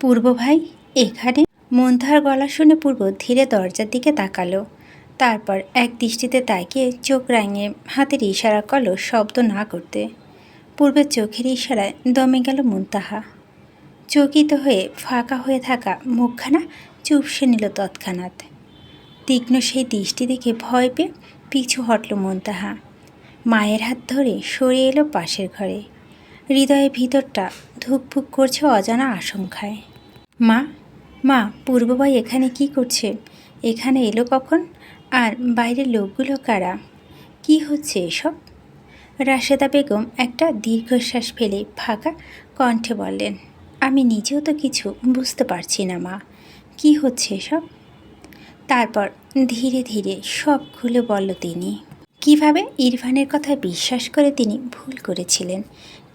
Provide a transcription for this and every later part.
পূর্ব ভাই, এখানে? মন্থার গলা শুনে পূর্ব ধীরে দরজার দিকে তাকালো। তারপর এক দৃষ্টিতে তাকিয়ে চোখ রাঙিয়ে হাতের ইশারা করল শব্দ না করতে। পূর্বের চোখের ইশারায় দমে গেল মুনতাহা। চকিত হয়ে ফাঁকা হয়ে থাকা মুখখানা চুপসে নিল তৎক্ষণাৎ। তীক্ষ্ণ সেই দৃষ্টি দেখে ভয় পেয়ে পিছু হটল মুনতাহা। মায়ের হাত ধরে সরিয়ে এলো পাশের ঘরে। হৃদয়ের ভিতরটা ধুকফুক করছে অজানা আশঙ্কায়। মা মা, পূর্ববাই এখানে কি করছে? এখানে এলো কখন? আর বাইরের লোকগুলো কারা? কি হচ্ছে এসব? রাশেদা বেগম একটা দীর্ঘশ্বাস ফেলে ফাঁকা কণ্ঠে বললেন, আমি নিজেও তো কিছু বুঝতে পারছি না, মা। কি হচ্ছে এসব? তারপর ধীরে ধীরে সব খুলে বলল তিনি। কীভাবে ইরফানের কথা বিশ্বাস করে তিনি ভুল করেছিলেন?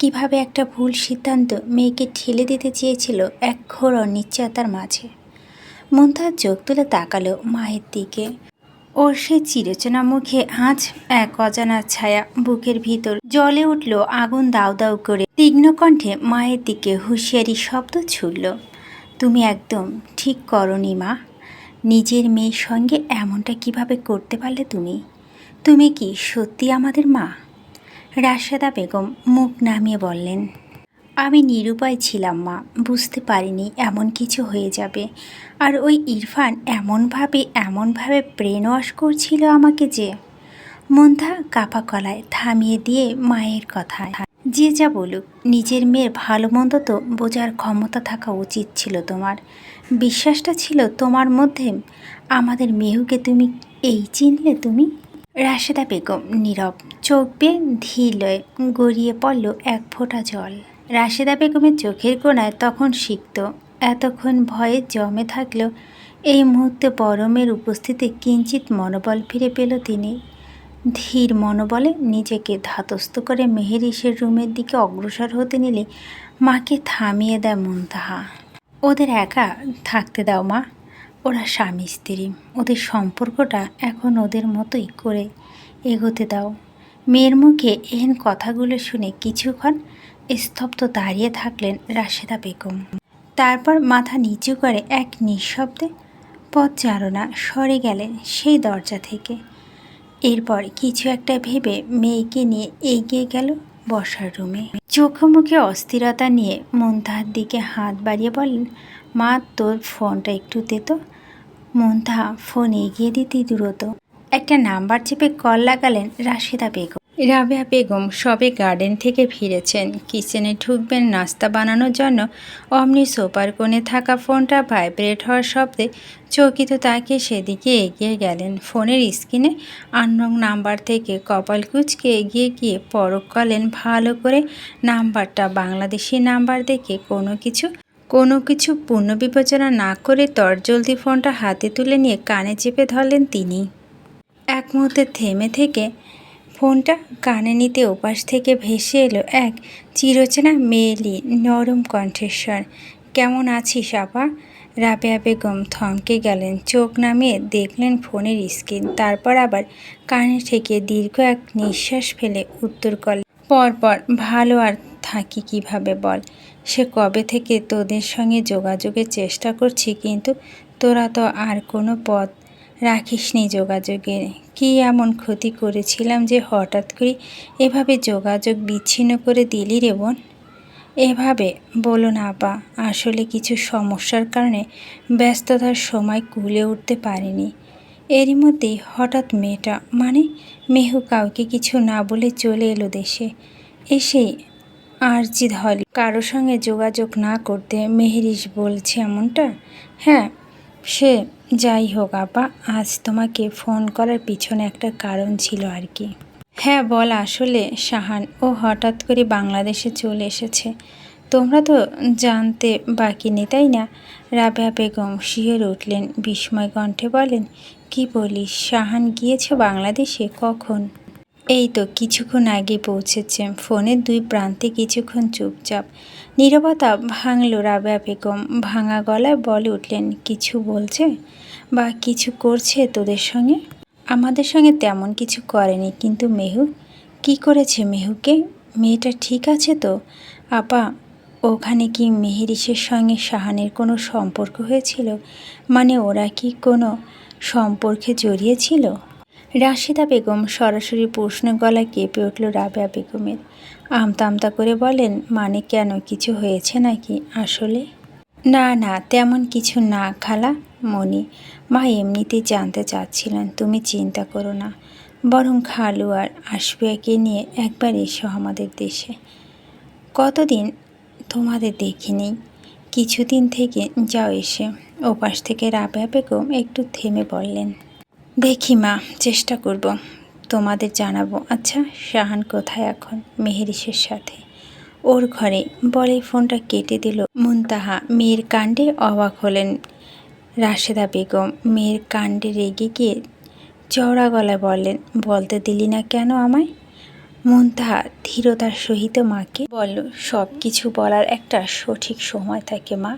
কীভাবে একটা ভুল সিদ্ধান্ত মেয়েকে ঠেলে দিতে চেয়েছিল এক ঘোর অনিশ্চয়তার মাঝে। মন্থার চোখ তুলে তাকালো মায়ের দিকে। ওর সে চিরচেনা মুখে আঁচ এক অজানা ছায়া বুকের ভিতর জলে উঠল আগুন দাউ দাউ করে। তীক্ষ্ণ কণ্ঠে মায়ের দিকে হুঁশিয়ারি শব্দ ছুড়ল, তুমি একদম ঠিক করনি মা। নিজের মেয়ের সঙ্গে এমনটা কীভাবে করতে পারলে তুমি? তুমি কি সত্যি আমাদের মা? রাশেদা বেগম মুখ নামিয়ে বললেন, আমি নিরুপায় ছিলাম মা, বুঝতে পারিনি এমন কিছু হয়ে যাবে। আর ওই ইরফান এমনভাবে এমনভাবে ব্রেন ওয়াশ করছিল আমাকে যে মন্ধা কাপা কলায় থামিয়ে দিয়ে মায়ের কথা। যে যা বলুক, নিজের মেয়ের ভালো মন্দ তো বোঝার ক্ষমতা থাকা উচিত ছিল তোমার। বিশ্বাসটা ছিল তোমার মধ্যে। আমাদের মেহুকে তুমি এই চিনলে তুমি রাশেদা বেগম নীরব, চোখ বেয়ে ধীর লয়ে গড়িয়ে পড়ল এক ফোঁটা জল। রাশেদা বেগমের চোখের কোণায় তখন শিখত এতক্ষণ ভয়ে জমে থাকলেও এই মুহূর্তে পরমের উপস্থিতি কিঞ্চিত মনোবল ফিরে পেল তিনি। ধীর মনোবলে নিজেকে ধাতস্থ করে মেহেরিসের রুমের দিকে অগ্রসর হতে নিলে মাকে থামিয়ে দেয় মুন্তাহা। ওদের একা থাকতে দাও মা। ওরা স্বামী, স্ত্রী, ওদের সম্পর্কটা এখন ওদের মতোই করে এগোতে দাও। মেয়ের মুখে এহেন কথাগুলো শুনে কিছুক্ষণ স্তব্ধ দাঁড়িয়ে থাকলেন রাশেদা বেগম। তারপর মাথা নিচু করে এক নিঃশব্দে পথ চারণা সরে গেলেন সেই দরজা থেকে। এরপর কিছু একটা ভেবে মেয়েকে নিয়ে এগিয়ে গেল বসার রুমে। চোখে মুখে অস্থিরতা নিয়ে মন্তাহার দিকে হাত বাড়িয়ে বললেন মা, তোর ফোনটা একটু দে তো। মন্তাহা ফোন এগিয়ে দিতেই দ্রুত একটা নাম্বার চেপে কল লাগালেন রাশিদা বেগম। রাবেয়া বেগম সবে গার্ডেন থেকে ফিরেছেন। কিচেনে ঢুকবেন নাস্তা বানানোর জন্য। অমনি সোপার কোণে থাকা ফোনটা ভাইব্রেট হওয়ার শব্দে চকিত তাকে সেদিকে এগিয়ে গেলেন। ফোনের স্ক্রিনে আননং নাম্বার থেকে কপাল কুচকে এগিয়ে গিয়ে পরক করলেন ভালো করে নাম্বারটা। বাংলাদেশি নাম্বার দেখে কোনো কিছু কোনো কিছু পূর্ণ বিবেচনা না করে তরজলদি ফোনটা হাতে তুলে নিয়ে কানে চেপে ধরলেন তিনি। এক মুহূর্তে থেমে থেকে ফোনটা কানে নিতে ওপাশ থেকে ভেসে এলো এক চিরচেনা মেয়েলি নরম কণ্ঠেশ্বর কেমন আছিস আপা? রাবেয়া বেগম থমকে গেলেন। চোখ নামিয়ে দেখলেন ফোনের স্ক্রিন। তারপর আবার কানে থেকে দীর্ঘ এক নিঃশ্বাস ফেলে উত্তর করলেন, পরপর ভালো আর থাকি কীভাবে বল? সে কবে থেকে তোদের সঙ্গে যোগাযোগের চেষ্টা করছি কিন্তু তোরা তো আর কোনো পথ রাখিসনি যোগাযোগে। কি এমন ক্ষতি করেছিলাম যে হঠাৎ করে এভাবে যোগাযোগ বিচ্ছিন্ন করে দিলি রে বোন? এভাবে? বলো না আপা, আসলে কিছু সমস্যার কারণে ব্যস্ততার সময় কুলে উঠতে পারিনি। এরই মধ্যেই হঠাৎ মেয়েটা মানে মেহু কাউকে কিছু না বলে চলে এলো দেশে। এসেই আরজি হলি। কারও সঙ্গে যোগাযোগ না করতে মেহরিশ বলছে এমনটা? হ্যাঁ সে যাই হোক আপা, আজ তোমাকে ফোন করার পিছনে একটা কারণ ছিল আর কি। হ্যাঁ বল আসলে, শাহান, ও হঠাৎ করে বাংলাদেশে চলে এসেছে। তোমরা তো জানতে বাকি নেই, তাই না? রাবেয়া বেগম শিহরে উঠলেন, বিস্ময় কণ্ঠে বলেন, কি বলিস? শাহান গিয়েছে বাংলাদেশে? কখন? এই তো কিছুক্ষণ আগে পৌঁছেছে। ফোনের দুই প্রান্তে কিছুক্ষণ চুপচাপ। নীরবতা ভাঙল রাবেয়া বেগম। ভাঙা গলায় বলে উঠলেন, কিছু বলছে? বা কিছু করছে তোদের সঙ্গে? আমাদের সঙ্গে তেমন কিছু করেনি, কিন্তু মেহু, কি করেছে মেহুকে? মেয়েটা ঠিক আছে তো? আপা, ওখানে কি মেহেরিসের সঙ্গে শাহানের কোনো সম্পর্ক হয়েছিল? মানে ওরা কি কোনো সম্পর্কে জড়িয়েছিল রাশিদা বেগম সরাসরি প্রশ্ন গলা কেঁপে উঠল রাবেয়া বেগমের। আমতা আমতা করে বলেন মানে কেন? কিছু হয়েছে নাকি আসলে? না না, তেমন কিছু না খালা মনি মা এমনিতেই জানতে চাচ্ছিলেন, তুমি চিন্তা করো না। বরং খালু আর আশফিয়াকে নিয়ে একবার এসো আমাদের দেশে। কতদিন তোমাদের দেখিনি কিছুদিন থেকে যাও এসে। ওপাশ থেকে রাবেয়া বেগম একটু থেমে বললেন দেখি মা, চেষ্টা করব। তোমাদের জানাব। আচ্ছা শাহান কোথায় এখন? মেহেরিসের সাথে। ওর ঘরে। বলে ফোনটা কেটে দিল মুনতাহা। মেয়ের কাণ্ডে অবাক হলেন রাশেদা বেগম। মেয়ের কাণ্ডে রেগে গিয়ে চওড়া গলায় বললেন, বলতে দিলি না কেন আমায়? মুনতাহা ধীরতার সহিত মাকে বলল সব কিছু বলার একটা সঠিক সময় থাকে মা।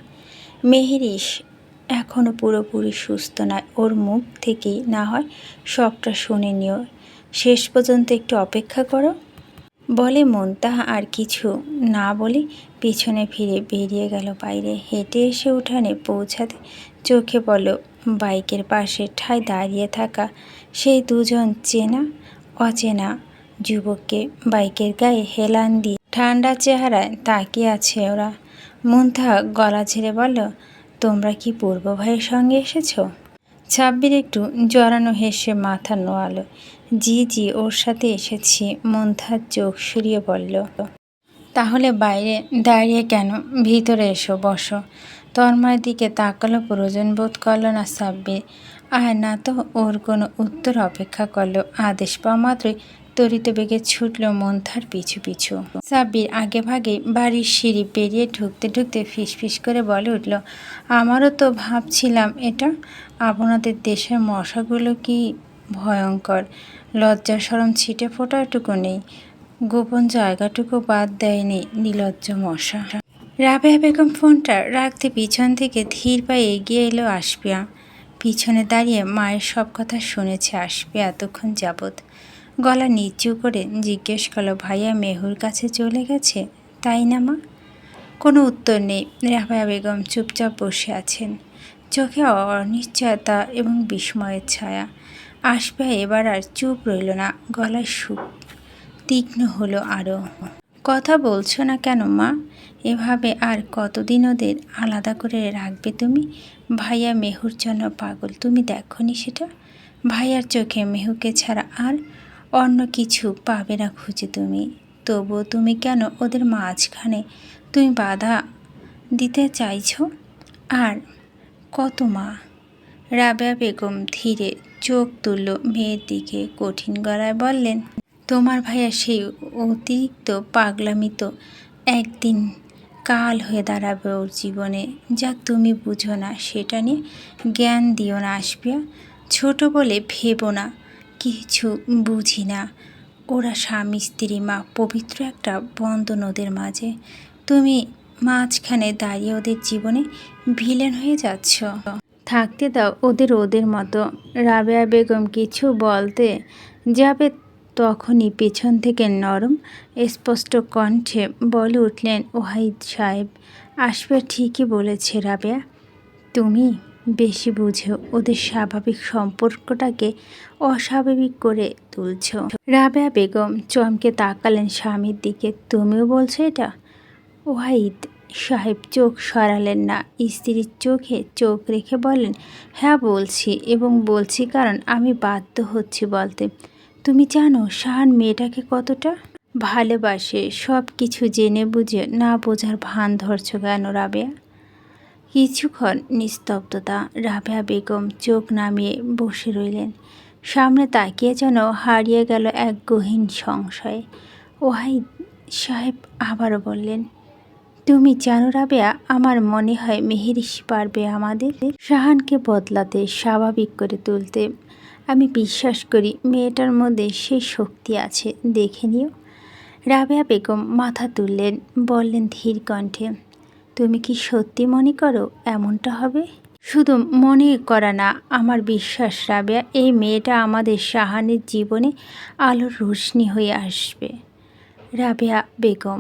মেহেরিস এখনও পুরোপুরি সুস্থ নয়। ওর মুখ থেকেই না হয় সবটা শুনে নিও। শেষ পর্যন্ত একটু অপেক্ষা করো। বলে মন তাহা আর কিছু না বলে পিছনে ফিরে বেরিয়ে গেল বাইরে। হেঁটে এসে উঠানে পৌঁছাতে চোখে বলল বাইকের পাশে ঠায় দাঁড়িয়ে থাকা সেই দুজন চেনা, অচেনা যুবককে। বাইকের গায়ে হেলান দিয়ে ঠান্ডা চেহারায় তাকিয়ে আছে ওরা। মুন্থা গলা ছেড়ে বলল তোমরা কি পূর্ব ভাইয়ের সঙ্গে এসেছ? ছাব্বির একটু জড়ানো হেসে মাথা নোয়ালো। জি জি, ওর সাথে এসেছি মন্থার চোখ সরিয়ে বলল। তাহলে বাইরে দাঁড়িয়ে কেন? ভিতরে এসো, বসো। তন্ময়ের দিকে তাকালো, প্রয়োজন বোধ করল না সাব্বির আর না তো ওর কোনো উত্তর অপেক্ষা করল। আদেশ পাওয়া মাত্রই তরিত বেগে ছুটল মন্থার পিছু পিছু। সাব্বির আগে ভাগে বাড়ির সিঁড়ি পেরিয়ে ঢুকতে ঢুকতে ফিসফিস করে বলে উঠল, আমারও তো ভাবছিলাম এটা। আপনাদের দেশের মশাগুলো কি ভয়ঙ্কর। লজ্জা সরম ছিটে ফোটাটুকু নেই। গোপন জায়গাটুকু বাদ দেয়নি নিলজ্জ মশা। রাবেয়া বেগম ফোনটা রাখতে পিছন থেকে ধীর পায়ে এগিয়ে এলো আসপিয়া পিছনে দাঁড়িয়ে মায়ের সব কথা শুনেছে আসপিয়া এতক্ষণ যাবৎ। গলা নিচু করে জিজ্ঞেস করল, ভাইয়া, মেহুর কাছে চলে গেছে? তাই না, মা? কোনো উত্তর নেই। রাবেয়া বেগম চুপচাপ বসে আছেন। চোখে অনিশ্চয়তা এবং বিস্ময়ের ছায়া। আসবে এবার আর চুপ রইল না, গলায় সুখ তীক্ষ্ণ হলো আরও কথা বলছো না কেন, মা? এভাবে আর কতদিন ওদের আলাদা করে রাখবে তুমি? ভাইয়া, মেহুর জন্য পাগল, তুমি দেখনি সেটা? ভাইয়ার চোখে মেহুকে ছাড়া আর অন্য কিছু পাবে না খুঁজে তুমি। তবুও তুমি কেন ওদের মাঝখানে তুমি বাধা দিতে চাইছ? আর কত মা? রাবেয়া বেগম ধীরে চোখ তুলল মেয়ের দিকে কঠিন গলায় বললেন, তোমার ভাইয়া সেই অতিরিক্ত পাগলামি তো একদিন কাল হয়ে দাঁড়াবে ওর জীবনে। যা তুমি বুঝো না, সেটা নিয়ে জ্ঞান দিও না আসবিয়া ছোট বলে ভেবো না। কিছু বুঝি না। ওরা স্বামী, স্ত্রী, মা, পবিত্র একটা বন্ধ ওদের মাঝে। তুমি মাঝখানে দাঁড়িয়ে ওদের জীবনে ভিলেন হয়ে যাচ্ছ। থাকতে দাও ওদের ওদের মতো। রাবেয়া বেগম কিছু বলতে যাবে তখনই পেছন থেকে নরম, স্পষ্ট কণ্ঠে বলে উঠলেন, ওহাইদ সাহেব, আসবে ঠিকই বলেছে রাবেয়া। তুমি বেশি বুঝে ওদের স্বাভাবিক সম্পর্কটাকে অস্বাভাবিক করে তুলছ। রাবেয়া বেগম চমকে তাকালেন স্বামীর দিকে। তুমিও বলছো এটা? ওয়াহিদ সাহেব চোখ সরালেন না। স্ত্রীর চোখে চোখ রেখে বলেন হ্যাঁ বলছি এবং বলছি কারণ আমি বাধ্য হচ্ছি বলতে। তুমি জানো শাহান মেয়েটাকে কতটা ভালোবাসে। সব কিছু জেনে বুঝে না বোঝার ভান ধরছ কেন রাবেয়া? কিছুক্ষণ নিস্তব্ধতা রাবেয়া বেগম চোখ নামিয়ে বসে রইলেন। সামনে তাকিয়ে যেন হারিয়ে গেল এক গহীন সংশয়। ওয়াহিদ সাহেব আবারও বললেন, তুমি জানো রাবেয়া, আমার মনে হয় মেহেরিস পারবে আমাদের। শাহানকে বদলাতে, স্বাভাবিক করে তুলতে। আমি বিশ্বাস করি মেয়েটার মধ্যে সেই শক্তি আছে, দেখে নিও। রাবেয়া বেগম মাথা তুললেন, বললেন ধীর কণ্ঠে তুমি কি সত্যি মনে করো এমনটা হবে? শুধু মনে করা না, আমার বিশ্বাস রাবেয়া, এই মেয়েটা আমাদের শাহানের জীবনে আলোর রোশনি হয়ে আসবে। রাবেয়া বেগম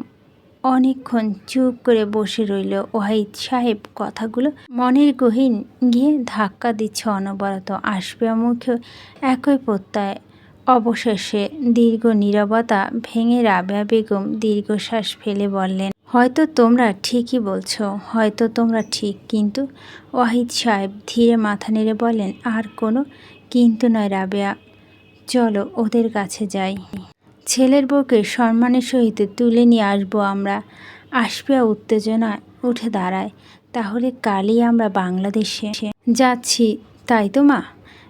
অনেকক্ষণ চুপ করে বসে রইল। ওয়াহিদ সাহেব কথাগুলো মনের গহীন গিয়ে ধাক্কা দিচ্ছে অনবরত। আসবে মুখে একই প্রত্যয়। অবশেষে দীর্ঘ নীরবতা ভেঙে রাবেয়া বেগম দীর্ঘশ্বাস ফেলে বললেন হয়তো তোমরা ঠিকই বলছো, হয়তো তোমরা ঠিক, কিন্তু ওয়াহিদ সাহেব ধীরে মাথা নেড়ে বলেন, আর কোনো, কিন্তু নয় রাবেয়া। চলো ওদের কাছে যাই। ছেলের বউকে সম্মানের সহিত তুলে নিয়ে আসব আমরা। আসপিয়া উত্তেজনায় উঠে দাঁড়ায়। তাহলে কালই আমরা বাংলাদেশে যাচ্ছি, তাই তো মা?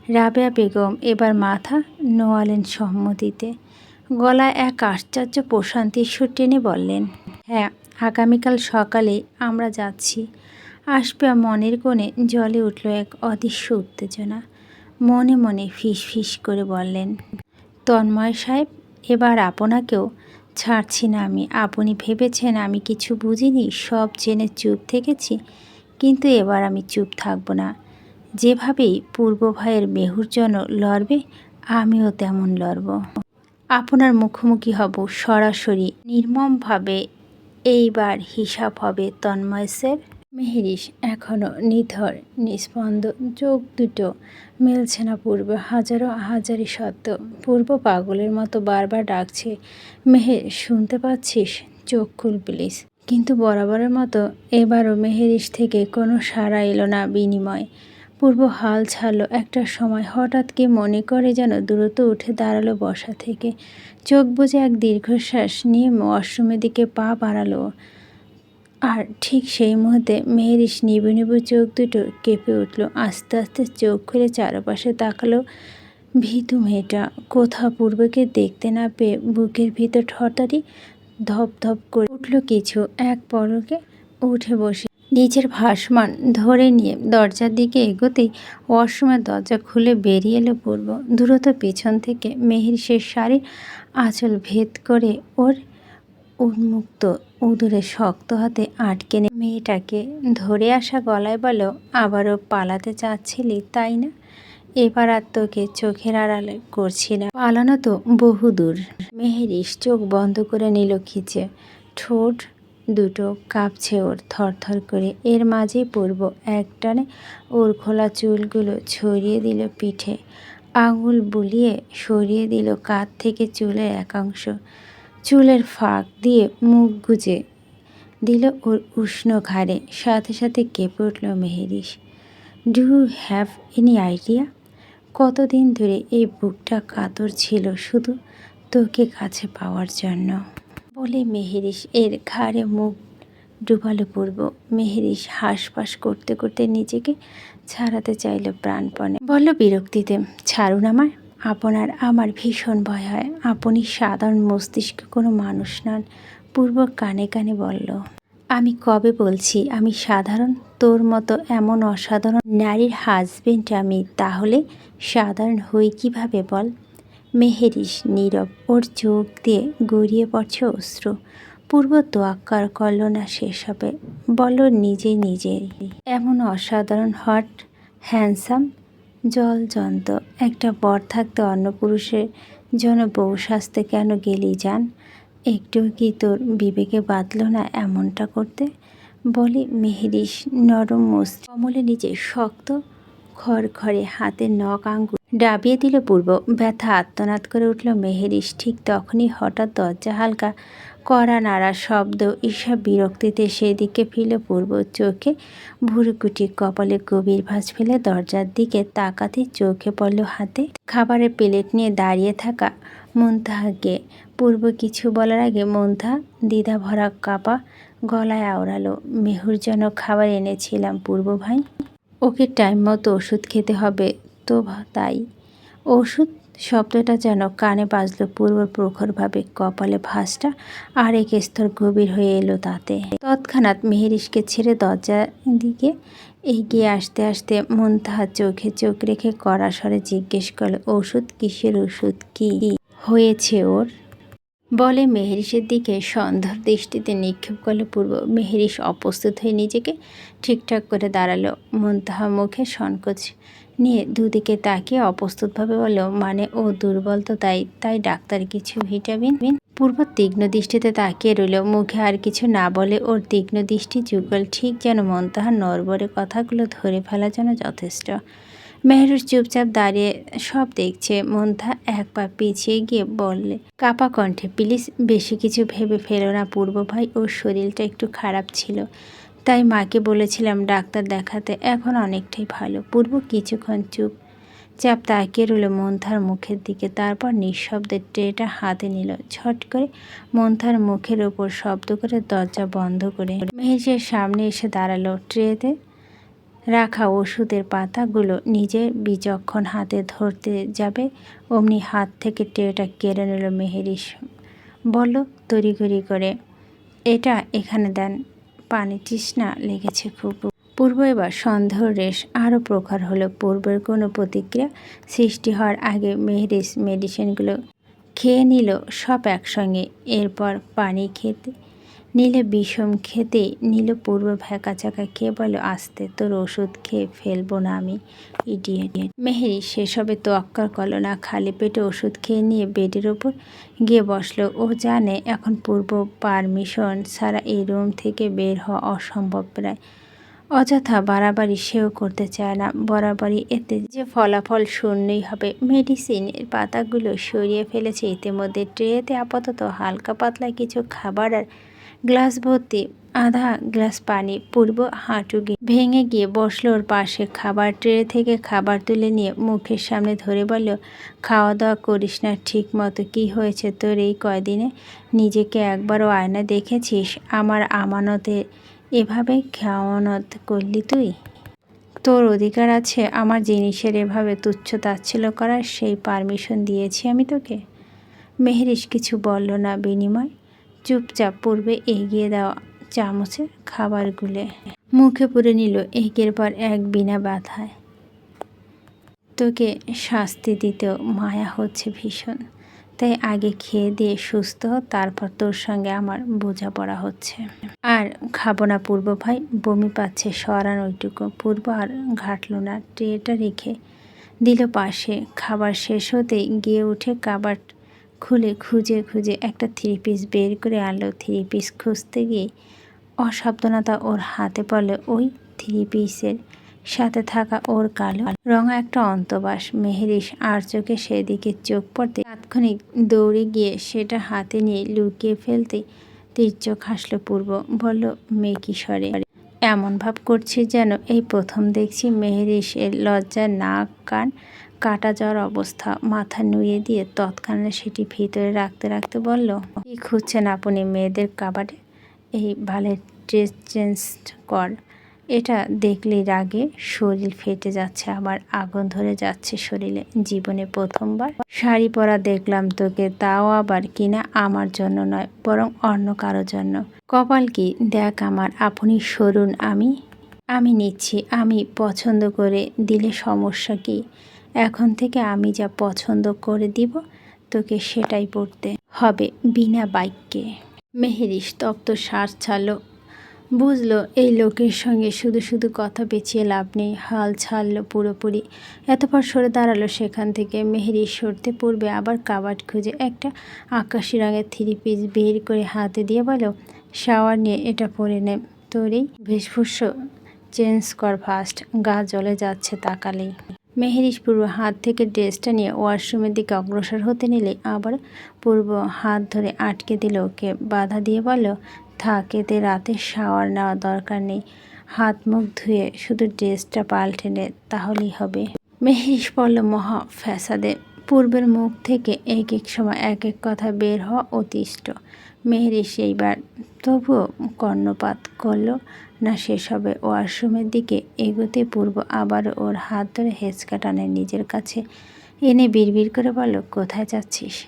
রাবেয়া বেগম এবার মাথা নোয়ালেন সম্মতিতে। গলায় এক আশ্চর্য প্রশান্তির সুর টেনে বললেন হ্যাঁ আগামীকাল সকালে আমরা যাচ্ছি। আসপিয়া মনের কোণে জলে উঠল এক অদৃশ্য উত্তেজনা। মনে মনে ফিস ফিস করে বললেন, তন্ময় সাহেব, এবার আপনাকেও ছাড়ছি না আমি। আপনি ভেবেছেন আমি কিছু বুঝিনি, সব জেনে চুপ থেকেছি, কিন্তু এবার আমি চুপ থাকব না। যেভাবেই পূর্ব ভাইয়ের মেহুর জন্য লড়বে, আমিও তেমন লড়ব। আপনার মুখোমুখি হব সরাসরি নির্মমভাবে এইবার হিসাব হবে তন্ময় স্যার মেহেরিস এখনও নিথর নিস্পন্দ চোখ দুটো মেলছে না পূর্ব। হাজারো হাজারি সত্য, পূর্ব পাগলের মতো বারবার ডাকছে, মেহের, শুনতে পাচ্ছিস? চোখ খুল প্লিজ। কিন্তু বরাবরের মতো এবারও মেহেরিস থেকে কোনো সাড়া এলো না বিনিময়। পূর্ব হাল ছাড়লো। একটা সময় হঠাৎ কি মনে করে যেন দ্রুত উঠে দাঁড়াল বসা থেকে। চোখ বুঝে এক দীর্ঘশ্বাস নিয়ে ওয়াশরুমের দিকে পা বাড়ালো। আর ঠিক সেই মুহূর্তে মেহেরিস নিবু নিবু চোখ দুটো কেঁপে উঠল। আস্তে আস্তে চোখ খুলে চারপাশে তাকালো ভীতু মেয়েটা। কোথাও পূর্বকে দেখতে না পেয়ে বুকের ভিতর হঠাৎই ধপ ধপ করে উঠল কিছু। এক পলকে উঠে বসে নিজের ভাসমান ধরে নিয়ে দরজার দিকে এগোতেই ওয়াশরুমের দরজা খুলে বেরিয়ে এলো পূর্ব। দ্রুত পেছন থেকে মেহেরিসের শাড়ি আঁচল ভেদ করে ওর উন্মুক্ত উদরে শক্ত হাতে আটকে মেয়েটাকে ধরে আসা গলায় বলো আবারও পালাতে চাচ্ছিলি, তাই না? এবার আর তোকে চোখের আড়ালে করছি না। পালানো তো বহুদূর। মেহেরিস চোখ বন্ধ করে নিল খিচে। ঠোঁট দুটো কাঁপছে ওর থরথর করে। এর মাঝেই পড়ব একটানে ওর খোলা চুলগুলো ছড়িয়ে দিল পিঠে। আঙুল বুলিয়ে সরিয়ে দিল কাত থেকে চুলের একাংশ। চুলের ফাঁক দিয়ে মুখ গুজে দিল ওর উষ্ণ ঘাড়ে। সাথে সাথে কেঁপে উঠল মেহেরিস ডু হ্যাভ এনি আইডিয়া কতদিন ধরে এই বুকটা কাতর ছিল শুধু তোকে কাছে পাওয়ার জন্য। বলে মেহেরিস এর ঘাড়ে মুখ ডুবালো পূর্ব। মেহেরিস হাঁসফাঁস করতে করতে নিজেকে ছাড়াতে চাইল প্রাণপণে। বলল, বিরক্তিতে, ছাড়ুন আমার আপনার আমার ভীষণ ভয় হয়। আপনি সাধারণ মস্তিষ্ক কোনো মানুষ নন, পূর্ব কানে কানে বলল। আমি কবে বলছি, আমি সাধারণ? তোর মতো এমন অসাধারণ নারীর হাজবেন্ড আমি, তাহলে সাধারণ হই কীভাবে বল? মেহেরিস নীরব ওর চোখ দিয়ে গড়িয়ে পড়ছে অশ্রু। পূর্ব তোয়াক্কার করল না শেষ হবে বলল নিজে। নিজের এমন অসাধারণ, হট, হ্যান্ডসাম জল জন্ত একটা বর থাকতে অন্য পুরুষের জন্য বউ সাজতে কেন গেলি যান একটু কি তোর বিবেকে বাঁধল না এমনটা করতে? বলে মেহেরিস নরম মোস কমলে নিচে শক্ত, খড়খড়ে হাতের নখ আঙ্গুল ডাবিয়ে দিল পূর্ব। ব্যথা আত্মনাদ করে উঠল মেহেরিস ঠিক তখনই হঠাৎ দরজা হালকা কড়া নাড়া শব্দ ঈশা বিরক্তিতে সেদিকে ফিল পূর্ব। চোখে ভুরুকুটি কপালে গভীর ভাঁজ ফেলে দরজার দিকে তাকাতে চোখে পড়ল হাতে খাবারের প্লেট নিয়ে দাঁড়িয়ে থাকা মুন্তাহাকে। পূর্ব কিছু বলার আগে মুন্থা দ্বিধা ভরা কাপা গলায় আওড়ালো। মেহুর জন্য খাবার এনেছিলাম পূর্ব ভাই। ওকে টাইম মতো ওষুধ খেতে হবে। তো তাই। ওষুধ শব্দটা যেন কানে বাজল পূর্ব প্রখরভাবে, কপালে ভাসটা আর এক স্তর গভীর হয়ে এলো তাতে। তৎক্ষণাৎ মেহেরিসকে ছেড়ে দরজার দিকে এগিয়ে আসতে আসতে মুনতাহা চোখে চোখ রেখে কড়া স্বরে জিজ্ঞেস করল, ওষুধ কিসের ওষুধ কি? হয়েছে ওর? বলে মেহেরিসের দিকে সন্ধ্যার দৃষ্টিতে নিক্ষেপ করলে পূর্ব। মেহেরিস অপ্রস্তুত হয়ে নিজেকে ঠিকঠাক করে দাঁড়াল। মুনতাহা মুখে সংকোচ নিয়ে দুদিকে তাকিয়ে অপ্রস্তুতভাবে বলল মানে ও দুর্বল তো তাই তাই ডাক্তার কিছু ভিটামিন? পূর্ব তীক্ষ্ণ দৃষ্টিতে তাকিয়ে রইল, মুখে আর কিছু না বলে ওর তীক্ষ্ণ দৃষ্টি যুগল, ঠিক যেন মন তাহার নরবরে কথাগুলো ধরে ফেলার জন্য যথেষ্ট। মেহরুর চুপচাপ দাঁড়িয়ে সব দেখছে মন্থা এক পা পিছিয়ে গিয়ে বললে, কাপা কণ্ঠে, প্লিজ, বেশি কিছু ভেবে ফেলো না পূর্ব ভাই, ওর শরীরটা একটু খারাপ ছিল। তাই মাকে বলেছিলাম ডাক্তার দেখাতে, এখন অনেকটাই ভালো। পূর্ব কিছুক্ষণ চুপ। চাপ তাকিয়ে রইল মন্থার মুখের দিকে, তারপর নিঃশব্দে ট্রেটা হাতে নিল, ছট করে মন্থার মুখের ওপর শব্দ করে দরজা বন্ধ করে। মেহেজের সামনে এসে দাঁড়াল ট্রেতে রাখা ওষুধের পাতাগুলো নিজের বিচক্ষণ হাতে ধরতে যাবে, অমনি হাত থেকে ট্রেটা কেড়ে নিল মেহেরিস বলল, তড়িঘড়ি করে, এটা এখানে দেন। পানি তৃষ্ণা লেগেছে খুব। পূর্ব এবার সন্দেহ রেশ আরও প্রখর হলো। পূর্বের কোনো প্রতিক্রিয়া সৃষ্টি হওয়ার আগে মেহরিস মেডিসিনগুলো খেয়ে নিল সব একসঙ্গে। এরপর পানি খেতে নীলে বিষম খেতে, নীল পূর্ব ভ্যাকা চাকা খেয়ে বলো, আসতে তোর ওষুধ খেয়ে ফেলব না আমি ইডিয়েট মেহেরি সেসবে তোয়াক্কার করল না, খালি পেটে ওষুধ খেয়ে নিয়ে বেডের ওপর গিয়ে বসল। ও জানে এখন পূর্ব পারমিশন ছাড়া এই রুম থেকে বের হওয়া অসম্ভব প্রায়। অযথা বাড়াবাড়ি সেও করতে চায় না, বরাবরই এতে যে ফলাফল শূন্যই হবে। মেডিসিনের পাতাগুলো সরিয়ে ফেলেছে, ইতিমধ্যে ট্রেতে আপাতত হালকা পাতলা কিছু খাবার আর গ্লাস ভর্তি, আধা গ্লাস পানি, পূর্ব হাঁটু ভেঙে গিয়ে বসল ওর পাশে। খাবার ট্রে থেকে খাবার তুলে নিয়ে মুখের সামনে ধরে বলল খাওয়া দাওয়া করিস না ঠিক মতো কী হয়েছে তোর এই কয়দিনে? নিজেকে একবারও আয়না দেখেছিস? আমার আমানতে এভাবে খাওয়ানত করলি তুই? তোর অধিকার আছে, আমার জিনিসের এভাবে তুচ্ছ তাচ্ছিল্য করার সেই পারমিশন দিয়েছি আমি তোকে। মেহরিস কিছু বলল না বিনিময়। চুপচাপ পূর্বে এগিয়ে দেওয়া চামচে খাবারগুলো মুখে পুরে নিল একের পর এক বিনা বাধায়। তোকে শাস্তি দিতেও মায়া হচ্ছে ভীষণ। তাই আগে খেয়ে দিয়ে সুস্থ তারপর তোর সঙ্গে আমার বোঝাপড়া হচ্ছে। আর খাব না পূর্ব ভাই, বমি পাচ্ছে সরান ওইটুকু। পূর্ব আর ঘাটলো না, ট্রেটা রেখে দিল পাশে। খাবার শেষ হতে গিয়ে উঠে কাবার খুলে খুঁজে খুঁজে একটা থ্রি পিস বের করে আনলো। থ্রি পিস খুঁজতে গিয়ে অসাবধানতা ওর হাতে পড়লে ওই থ্রি পিসের সাথে থাকা ওর কালো রঙা একটা অন্তবাস। মেহেরিস আর চোখে সেদিকে চোখ পড়তে তাৎক্ষণিক দৌড়ে গিয়ে সেটা হাতে নিয়ে লুকিয়ে ফেলতে তীর চোখ হাসলো পূর্ব। বলল মেকিস্বরে এমন ভাব করছে যেন এই প্রথম দেখছি মেহেরিসের লজ্জা, নাক, কান কাটা যাওয়ার অবস্থা, মাথা নুয়ে দিয়ে তৎক্ষণাৎ সেটি ভিতরে রাখতে রাখতে বলল, কি খুঁজছেন আপনি মেয়েদের কাবাডে? এই ভালের ড্রেস চেঞ্জ কর। এটা দেখলে রাগে, শরীর ফেটে যাচ্ছে, আবার আগুন ধরে যাচ্ছে শরীরে। জীবনে প্রথমবার শাড়ি পরা দেখলাম তোকে, তাও আবার কিনা আমার জন্য নয়, বরং অন্য কারও জন্য। কপাল কি? দেখ আমার, আপনি সরুন আমি। আমি নিচ্ছি, আমি পছন্দ করে দিলে সমস্যা কি? এখন থেকে আমি যা পছন্দ করে দিব, তোকে সেটাই পড়তে হবে বিনা বাইককে। মেহেরিস তপ্ত শ্বাস ছাড়লো। বুঝলো এই লোকের সঙ্গে শুধু শুধু কথা পেছিয়ে লাভ নেই, হাল ছাড়লো পুরোপুরি। এতপর সরে দাঁড়াল সেখান থেকে। মেহেরি সরতে পূর্বে আবার কাবাট খুঁজে। একটা আকাশি রঙের থ্রি পিস বের করে হাতে দিয়ে বলো, শাওয়ার নিয়ে এটা পরে নে। তোর এই বেশভূষ চেঞ্জ কর ফার্স্ট গা জ্বলে যাচ্ছে তাকালেই। মেহেরিস পূর্ব হাত থেকে ড্রেসটা নিয়ে ওয়াশরুমের দিকে অগ্রসর হতে নিলে আবার পূর্ব হাত ধরে আটকে দিল ওকে। বাধা দিয়ে বলল, থাকে তে রাতে শাওয়ার নেওয়া দরকার নেই। হাত মুখ ধুয়ে শুধু ড্রেসটা পাল্টে নে, তাহলেই হবে। মেহেরিশ বলল, মহা ফ্যাসাদে পূর্বের মুখ থেকে এক এক সময় এক এক কথা বের হওয়া অতিষ্ঠ। মেহেরিস সেইবার তবুও কর্ণপাত করল, না সেসবে ওয়াশরুমের দিকে এগোতে পূর্ব আবার ওর হাত ধরে হেঁচকা টানে নিজের কাছে। এনে বিড়বিড় করে বলল, কোথায় যাচ্ছিস?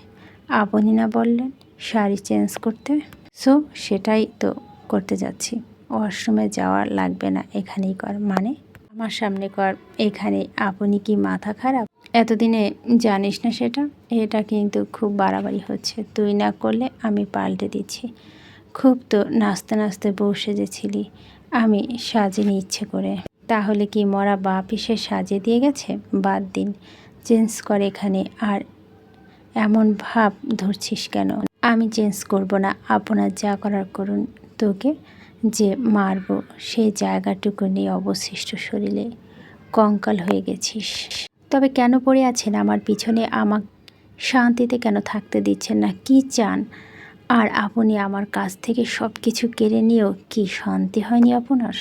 আপনি না বললেন, শাড়ি চেঞ্জ করতে? সো, সেটাই তো করতে যাচ্ছি। ওয়াশরুমে যাওয়া লাগবে না, এখানেই কর। মানে? আমার সামনে কর এখানে আপনি কি মাথা খারাপ? এতদিনে জানিস না সেটা? এটা কিন্তু খুব বাড়াবাড়ি হচ্ছে। তুই না করলে আমি পাল্টে দিচ্ছি। খুব তো নাচতে নাচতে বসে যেছিলি আমি সাজিনি ইচ্ছে করে। তাহলে কি মরা বাপ এসে সাজিয়ে দিয়ে গেছে? বাদ দিন। চেঞ্জ কর এখানে আর এমন ভাব ধরছিস কেন? আমি চেঞ্জ করব না। আপনার যা করার করুন। তোকে যে মারব সেই জায়গাটুকু নিয়ে অবশিষ্ট শরীরে। কঙ্কাল হয়ে গেছিস। তবে কেন পড়ে আছেন আমার পিছনে? আমার শান্তিতে কেন থাকতে দিচ্ছেন না? কি চান? আর আপনি আমার কাছ থেকে সব কিছু কেড়ে নিয়েও কি শান্তি হয়নি আপনার?